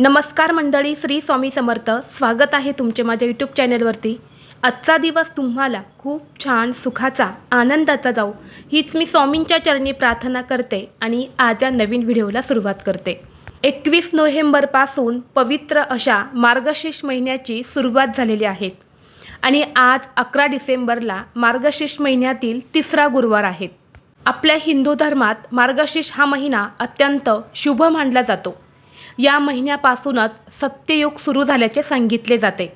नमस्कार मंडळी श्री स्वामी समर्थ. स्वागत आहे तुमचे माझ्या यूट्यूब चॅनलवरती आजचा दिवस तुम्हाला खूप छान सुखाचा आनंदाचा जाऊ हीच मी स्वामींच्या चरणी प्रार्थना करते आणि आज या नवीन व्हिडिओला सुरुवात करते. एकवीस नोव्हेंबरपासून पवित्र अशा मार्गशीर्ष महिन्याची सुरुवात झालेली आहे. आणि आज अकरा डिसेंबरला मार्गशीर्ष महिन्यातील तिसरा गुरुवार आहे. आपल्या हिंदू धर्मात मार्गशीर्ष हा महिना अत्यंत शुभ मानला जातो. या महिन्यापासूनच सत्ययुग सुरू झाल्याचे सांगितले जाते.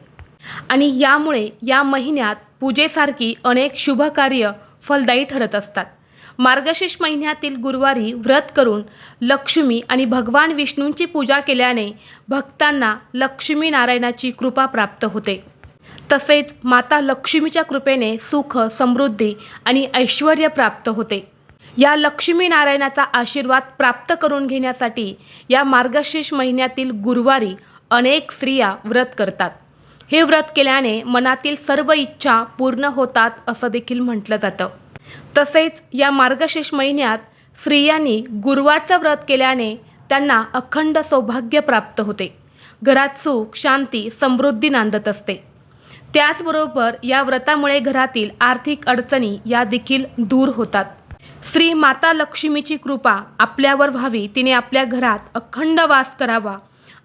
आणि यामुळे या महिन्यात पूजेसारखी अनेक शुभकार्य फलदायी ठरत असतात. मार्गशीर्ष महिन्यातील गुरुवारी व्रत करून लक्ष्मी आणि भगवान विष्णूंची पूजा केल्याने भक्तांना लक्ष्मी नारायणाची कृपा प्राप्त होते. तसेच माता लक्ष्मीच्या कृपेने सुख समृद्धी आणि ऐश्वर प्राप्त होते. या लक्ष्मीनारायणाचा आशीर्वाद प्राप्त करून घेण्यासाठी या मार्गशीर्ष महिन्यातील गुरुवारी अनेक स्त्रिया व्रत करतात. हे व्रत केल्याने मनातील सर्व इच्छा पूर्ण होतात असं देखील म्हटलं जातं. तसेच या मार्गशीर्ष महिन्यात स्त्रियांनी गुरुवारचं व्रत केल्याने त्यांना अखंड सौभाग्य प्राप्त होते. घरात सुख शांती समृद्धी नांदत असते. त्याचबरोबर या व्रतामुळे घरातील आर्थिक अडचणी या देखील दूर होतात. श्री माता लक्ष्मीची कृपा आपल्यावर व्हावी. तिने आपल्या घरात अखंड वास करावा.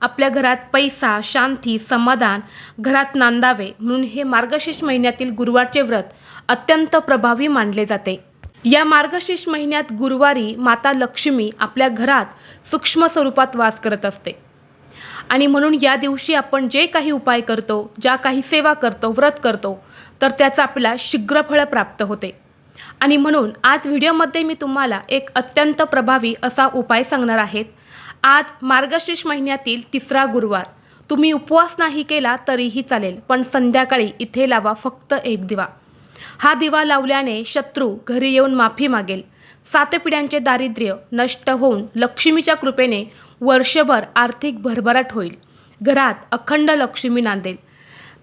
आपल्या घरात पैसा शांती समाधान घरात नांदावे म्हणून हे मार्गशीर्ष महिन्यातील गुरुवारचे व्रत अत्यंत प्रभावी मानले जाते. या मार्गशीर्ष महिन्यात गुरुवारी माता लक्ष्मी आपल्या घरात सूक्ष्म स्वरूपात वास करत असते. आणि म्हणून या दिवशी आपण जे काही उपाय करतो ज्या काही सेवा करतो व्रत करतो तर त्याचं आपल्याला शीघ्रफळ प्राप्त होते. आणि म्हणून आज व्हिडिओमध्ये मी तुम्हाला एक अत्यंत प्रभावी असा उपाय सांगणार आहेत आज मार्गशीर्ष महिन्यातील तिसरा गुरुवार. तुम्ही उपवास नाही केला तरीही चालेल पण संध्याकाळी इथे लावा फक्त एक दिवा. हा दिवा लावल्याने शत्रू घरी येऊन माफी मागेल. सात पिढ्यांचे दारिद्र्य नष्ट होऊन लक्ष्मीच्या कृपेने वर्षभर आर्थिक भरभराट होईल. घरात अखंड लक्ष्मी नांदेल.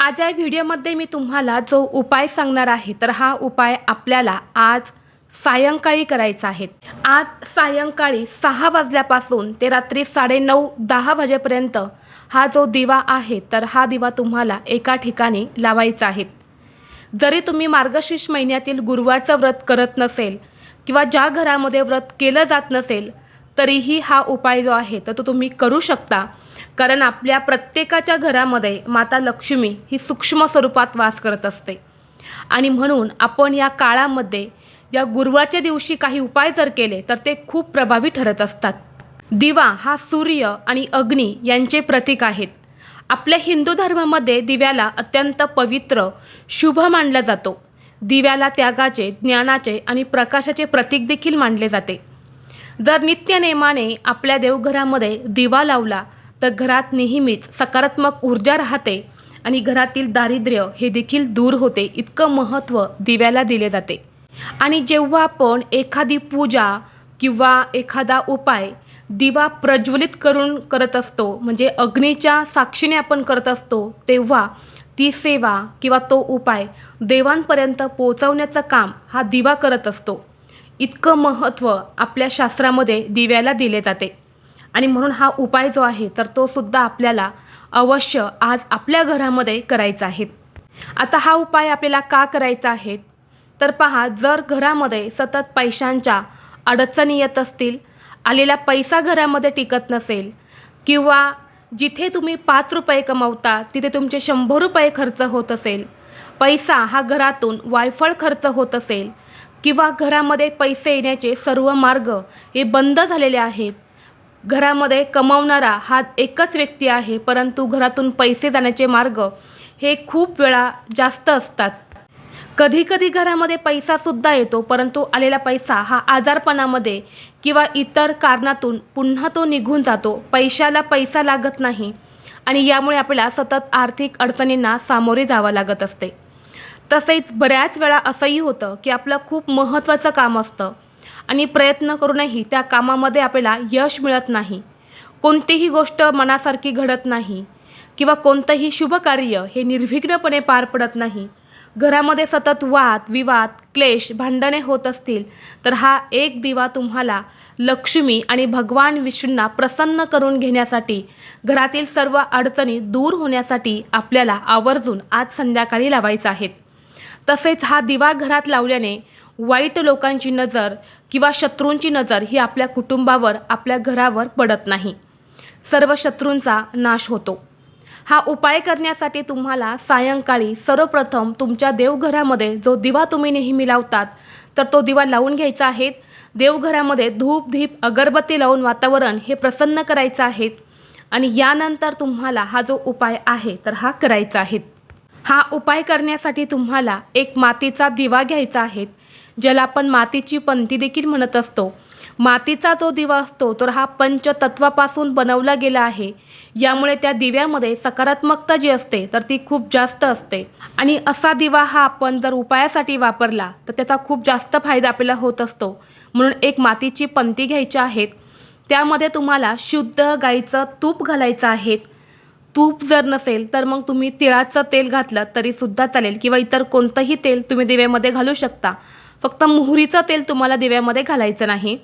आज या व्हिडिओमध्ये मी तुम्हाला जो उपाय सांगणार आहे तर हा उपाय आपल्याला आज सायंकाळी करायचा आहे. आज सायंकाळी सहा वाजल्यापासून ते रात्री साडेनऊ दहा वाजेपर्यंत हा जो दिवा आहे तर हा दिवा तुम्हाला एका ठिकाणी लावायचा आहे. जरी तुम्ही मार्गशीर्ष महिन्यातील गुरुवारचं व्रत करत नसेल किंवा ज्या घरामध्ये व्रत केलं जात नसेल तरीही हा उपाय जो आहे तर तो तुम्ही करू शकता. कारण आपल्या प्रत्येकाच्या घरामध्ये माता लक्ष्मी ही सूक्ष्म स्वरूपात वास करत असते. आणि म्हणून आपण या काळामध्ये या गुरुवारच्या दिवशी काही उपाय जर केले तर ते खूप प्रभावी ठरत असतात. दिवा हा सूर्य आणि अग्नी यांचे प्रतीक आहेत. आपल्या हिंदू धर्मामध्ये दिव्याला अत्यंत पवित्र शुभ मानला जातो. दिव्याला त्यागाचे ज्ञानाचे आणि प्रकाशाचे प्रतीक देखील मानले जाते. जर नित्यनेमाने आपल्या देवघरामध्ये दिवा लावला तर घरात नेहमीच सकारात्मक ऊर्जा राहते आणि घरातील दारिद्र्य हे देखील दूर होते. इतकं महत्त्व दिव्याला दिले जाते. आणि जेव्हा आपण एखादी पूजा किंवा एखादा उपाय दिवा प्रज्वलित करून करत असतो म्हणजे अग्नीच्या साक्षीने आपण करत असतो तेव्हा ती सेवा किंवा तो उपाय देवांपर्यंत पोचवण्याचं काम हा दिवा करत असतो. इतकं महत्त्व आपल्या शास्त्रामध्ये दिव्याला दिले जाते. आणि म्हणून हा उपाय जो आहे तर तो सुद्धा आपल्याला अवश्य आज आपल्या घरामध्ये करायचा आहे. आता हा उपाय आपल्याला का करायचा आहे? तर पहा जर घरामध्ये सतत पैशांच्या अडचणी येत असतील आलेला पैसा घरामध्ये टिकत नसेल किंवा जिथे तुम्ही पाच रुपये कमवता तिथे तुमचे शंभर रुपये खर्च होत असेल पैसा हा घरातून वायफळ खर्च होत असेल किंवा घरामध्ये पैसे येण्याचे सर्व मार्ग हे बंद झालेले आहेत घरामध्ये कमावणारा हा एकच व्यक्ती आहे परंतु घरातून पैसे जाण्याचे मार्ग हे खूप वेळा जास्त असतात. कधीकधी घरामध्ये पैसासुद्धा येतो परंतु आलेला पैसा हा आजारपणामध्ये किंवा इतर कारणातून पुन्हा तो निघून जातो. पैशाला पैसा लागत नाही आणि यामुळे आपल्याला सतत आर्थिक अडचणींना सामोरे जावं लागत असते. तसेच बऱ्याच वेळा असंही होतं की आपलं खूप महत्त्वाचं काम असतं. आणि प्रयत्न करूनही त्या कामामध्ये आपल्याला यश मिळत नाही. कोणतीही गोष्ट मनासारखी घडत नाही किंवा कोणतंही शुभ कार्य हे निर्विघ्नपणे पार पडत नाही. घरामध्ये सतत वाद विवाद क्लेश भांडणे होत असतील तर हा एक दिवा तुम्हाला लक्ष्मी आणि भगवान विष्णूंना प्रसन्न करून घेण्यासाठी घरातील सर्व अडचणी दूर होण्यासाठी आपल्याला आवर्जून आज संध्याकाळी लावायचा आहेत तसेच हा दिवा घरात लावल्याने वाईट लोकांची नजर किंवा शत्रूंची नजर ही आपल्या कुटुंबावर आपल्या घरावर पडत नाही. सर्व शत्रूंचा नाश होतो. हा उपाय करण्यासाठी तुम्हाला सायंकाळी सर्वप्रथम तुमच्या देवघरामध्ये जो दिवा तुम्ही नेहमी लावतात तर तो दिवा लावून घ्यायचा आहे. देवघरामध्ये धूप धीप अगरबत्ती लावून वातावरण हे प्रसन्न करायचं आहे आणि यानंतर तुम्हाला हा जो उपाय आहे तर हा करायचा आहे. हा उपाय करण्यासाठी तुम्हाला एक मातीचा दिवा घ्यायचा आहे. ज्याला आपण मातीची पंती देखील म्हणत असतो. मातीचा जो दिवा असतो तर हा पंचतत्वापासून बनवला गेला आहे. यामुळे त्या दिव्यामध्ये सकारात्मकता जी असते तर ती खूप जास्त असते. आणि असा दिवा हा आपण जर उपायासाठी वापरला तर त्याचा खूप जास्त फायदा आपल्याला होत असतो. म्हणून एक मातीची पंती घ्यायची आहेत. त्यामध्ये तुम्हाला शुद्ध गाईचं तूप घालायचं आहे. तूप जर नसेल तर मग तुम्ही तिळाचं तेल घातलं तरीसुद्धा चालेल किंवा इतर कोणतंही तेल तुम्ही दिव्यामध्ये घालू शकता. फक्त मोहरीचं तेल तुम्हाला दिव्यामध्ये घालायचं नाही.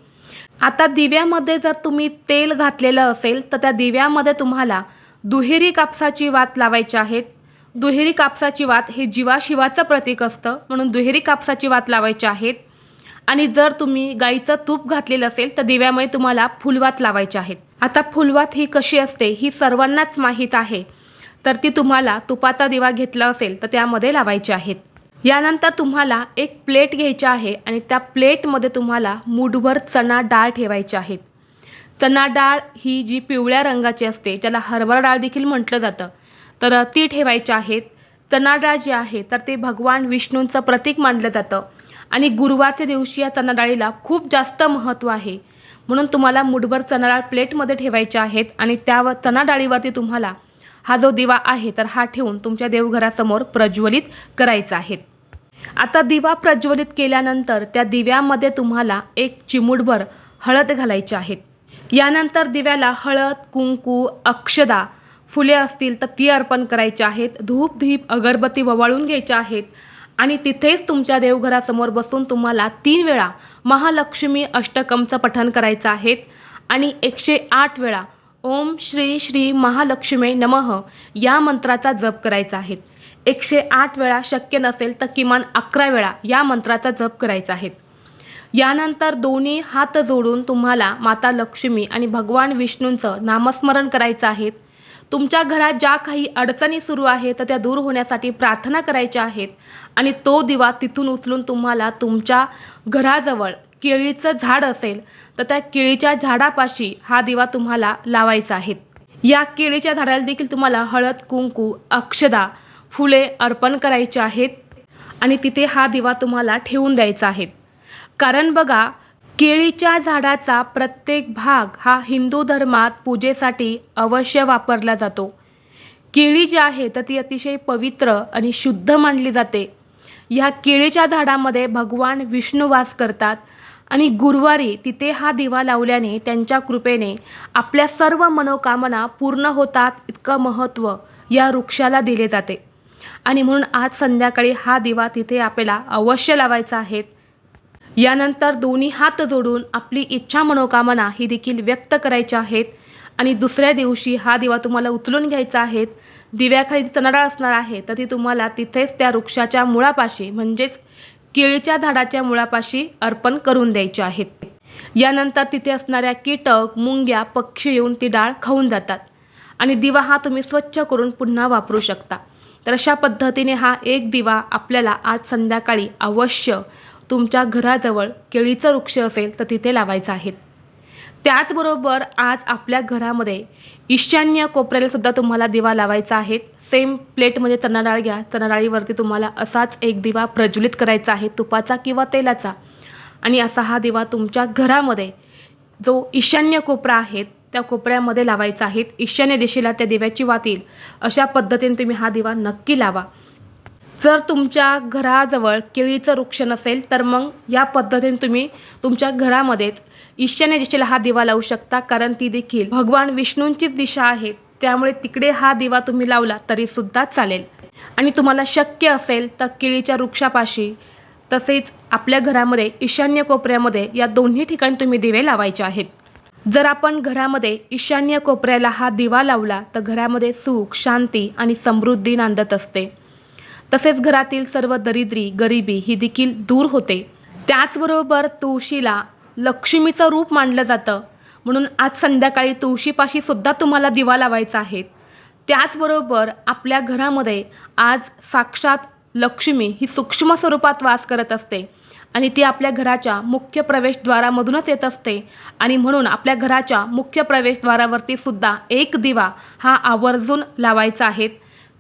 आता दिव्यामध्ये जर तुम्ही तेल घातलेलं असेल तर त्या दिव्यामध्ये तुम्हाला दुहेरी कापसाची वात लावायची आहेत दुहेरी कापसाची वात हे जीवाशिवाचं प्रतीक असतं म्हणून दुहेरी कापसाची वात लावायची आहेत आणि जर तुम्ही गाईचं तूप घातलेलं असेल तर दिव्यामुळे तुम्हाला फुलवात लावायची आहेत आता फुलवात ही कशी असते ही सर्वांनाच माहीत आहे. तर ती तुम्हाला तुपाचा दिवा घेतला असेल तर त्यामध्ये लावायची आहेत यानंतर तुम्हाला एक प्लेट घ्यायची आहे आणि त्या प्लेटमध्ये तुम्हाला मूठभर चणा डाळ ठेवायची आहेत चणा डाळ ही जी पिवळ्या रंगाची असते ज्याला हरभरा डाळ देखील म्हटलं जातं. तर ती ठेवायची आहेत. चणा डाळ जी आहे तर ते भगवान विष्णूंचं प्रतीक मानलं जातं. आणि गुरुवारच्या दिवशी या चणा डाळीला खूप जास्त महत्त्व आहे. म्हणून तुम्हाला मुठभर चणा डाळ प्लेटमध्ये ठेवायच्या आहेत आणि त्या चणा डाळीवरती तुम्हाला हा जो दिवा आहे तर हा ठेवून तुमच्या देवघरासमोर प्रज्वलित करायचा आहे. आता दिवा प्रज्वलित केल्यानंतर त्या दिव्यामध्ये तुम्हाला एक चिमुटभर हळद घालायची आहेत यानंतर दिव्याला हळद कुंकू अक्षदा फुले असतील तर ती अर्पण करायची आहेत. धूप धीप अगरबत्ती ववाळून घ्यायच्या आहेत आणि तिथेच तुमच्या देवघरासमोर बसून तुम्हाला तीन वेळा महालक्ष्मी अष्टकमचं पठण करायचं आहे आणि एकशे आठ वेळा ओम श्री श्री महालक्ष्मी नमः. या मंत्राचा जप करायचा आहे. एकशे आठ वेळा शक्य नसेल तर किमान अकरा वेळा या मंत्राचा जप करायचा आहे. यानंतर दोन्ही हात जोडून तुम्हाला माता लक्ष्मी आणि भगवान विष्णूंचं नामस्मरण करायचं आहे. तुमच्या घरात ज्या काही अडचणी सुरू आहेत तर त्या दूर होण्यासाठी प्रार्थना करायच्या आहेत. आणि तो दिवा तिथून उचलून तुम्हाला तुमच्या घराजवळ केळीचं झाड असेल तर त्या केळीच्या झाडापाशी हा दिवा तुम्हाला लावायचा आहे. या केळीच्या झाडाला देखील तुम्हाला हळद कुंकू अक्षदा फुले अर्पण करायची आहेत आणि तिथे हा दिवा तुम्हाला ठेवून द्यायचा आहे. कारण बघा केळीच्या झाडाचा प्रत्येक भाग हा हिंदू धर्मात पूजेसाठी अवश्य वापरला जातो. केळी जी आहे तर ती अतिशय पवित्र आणि शुद्ध मानली जाते. ह्या केळीच्या झाडामध्ये भगवान विष्णू वास करतात. आणि गुरुवारी तिथे हा दिवा लावल्याने त्यांच्या कृपेने आपल्या सर्व मनोकामना पूर्ण होतात इतकं महत्त्व या वृक्षाला दिले जाते. आणि म्हणून आज संध्याकाळी हा दिवा तिथे आपल्याला अवश्य लावायचा आहे. यानंतर दोन्ही हात जोडून आपली इच्छा मनोकामना ही देखील व्यक्त करायच्या आहेत. आणि दुसऱ्या दिवशी हा दिवा तुम्हाला उचलून घ्यायचा आहे. दिव्याखाली चणाडाळ असणार आहे तर ती तुम्हाला तिथेच त्या वृक्षाच्या मुळापाशी म्हणजेच केळीच्या झाडाच्या मुळापाशी अर्पण करून द्यायचे आहेत. यानंतर तिथे असणाऱ्या कीटक मुंग्या पक्षी येऊन ती डाळ खाऊन जातात. आणि दिवा हा तुम्ही स्वच्छ करून पुन्हा वापरू शकता. तर अशा पद्धतीने हा एक दिवा आपल्याला आज संध्याकाळी अवश्य तुमच्या घराजवळ केळीचं वृक्ष असेल तर तिथे लावायचं आहे. त्याचबरोबर आज आपल्या घरामध्ये ईशान्य कोपऱ्याला सुद्धा तुम्हाला दिवा लावायचा आहे. सेम प्लेटमध्ये चणा डाळ घ्या. चणा डाळीवरती तुम्हाला असाच एक दिवा प्रज्वलित करायचा आहे तुपाचा किंवा तेलाचा. आणि असा हा दिवा तुमच्या घरामध्ये जो ईशान्य कोपरा आहे त्या कोपऱ्यामध्ये लावायचा आहे. ईशान्य दिशेला त्या दिव्याची वात येईल. अशा पद्धतीने तुम्ही हा दिवा नक्की लावा. जर तुमच्या घराजवळ केळीचं वृक्ष नसेल तर मग या पद्धतीने तुम्ही तुमच्या घरामध्येच ईशान्य दिशेला हा दिवा लावू शकता कारण ती देखील भगवान विष्णूंचीच दिशा आहे. त्यामुळे तिकडे हा दिवा तुम्ही लावला तरीसुद्धा चालेल. आणि तुम्हाला शक्य असेल तर केळीच्या वृक्षापाशी तसेच आपल्या घरामध्ये ईशान्य कोपऱ्यामध्ये या दोन्ही ठिकाणी तुम्ही दिवे लावायचे आहेत. जर आपण घरामध्ये ईशान्य कोपऱ्याला हा दिवा लावला तर घरामध्ये सुख शांती आणि समृद्धी नांदत असते. तसेच घरातील सर्व दरिद्री गरिबी ही देखील दूर होते. त्याचबरोबर तुळशीला लक्ष्मीचं रूप मानलं जातं. म्हणून आज संध्याकाळी तुळशीपाशी सुद्धा तुम्हाला दिवा लावायचा आहे. त्याचबरोबर आपल्या घरामध्ये आज साक्षात लक्ष्मी ही सूक्ष्म स्वरूपात वास करत असते आणि ती आपल्या घराच्या मुख्य प्रवेशद्वारामधूनच येत असते. आणि म्हणून आपल्या घराच्या मुख्य प्रवेशद्वारावरती सुद्धा एक दिवा हा आवर्जून लावायचा आहे.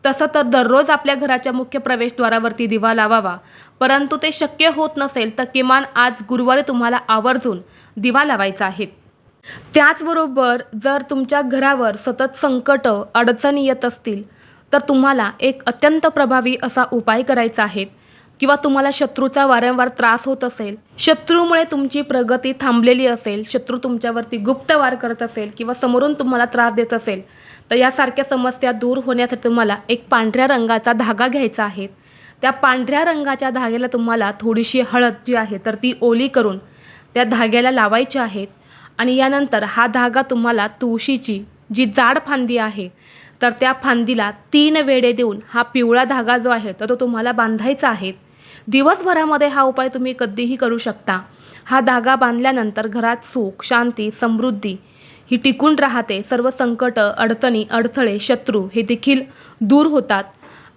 तसं तर दररोज आपल्या घराच्या मुख्य प्रवेशद्वारावरती दिवा लावावा. परंतु ते शक्य होत नसेल तर किमान आज गुरुवारी तुम्हाला आवर्जून दिवा लावायचा आहे. त्याचबरोबर जर तुमच्या घरावर सतत संकट अडचणी येत असतील तर तुम्हाला एक अत्यंत प्रभावी असा उपाय करायचा आहे. किंवा तुम्हाला शत्रूचा वारंवार त्रास होत असेल शत्रूमुळे तुमची प्रगती थांबलेली असेल शत्रू तुमच्यावरती गुप्त वार करत असेल किंवा समोरून तुम्हाला त्रास देत असेल तर यासारख्या समस्या दूर होण्यासाठी तुम्हाला एक पांढऱ्या रंगाचा धागा घ्यायचा आहे. त्या पांढऱ्या रंगाच्या धाग्याला तुम्हाला थोडीशी हळद जी आहे तर ती ओली करून त्या धाग्याला लावायची आहेत आणि यानंतर हा धागा तुम्हाला तुळशीची जी जाड फांदी आहे तर त्या फांदीला तीन वेडे देऊन हा पिवळा धागा जो आहे तर तो तुम्हाला बांधायचा आहे. दिवसभरामध्ये हा उपाय तुम्ही कधीही करू शकता. हा धागा बांधल्यानंतर घरात सुख शांती समृद्धी ही टिकून राहते. सर्व संकट अडचणी अडथळे शत्रू हे देखील दूर होतात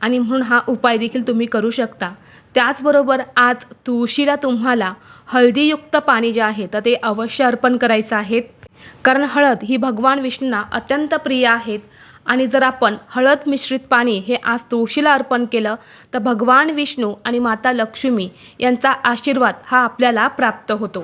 आणि म्हणून हा उपाय देखील तुम्ही करू शकता. त्याचबरोबर आज तुळशीला तुम्हाला हळदीयुक्त पाणी जे आहे तर ते अवश्य अर्पण करायचं आहे. कारण हळद ही भगवान विष्णूंना अत्यंत प्रिय आहेत आणि जर आपण हळद मिश्रित पाणी हे आज तुळशीला अर्पण केलं तर भगवान विष्णू आणि माता लक्ष्मी यांचा आशीर्वाद हा आपल्याला प्राप्त होतो.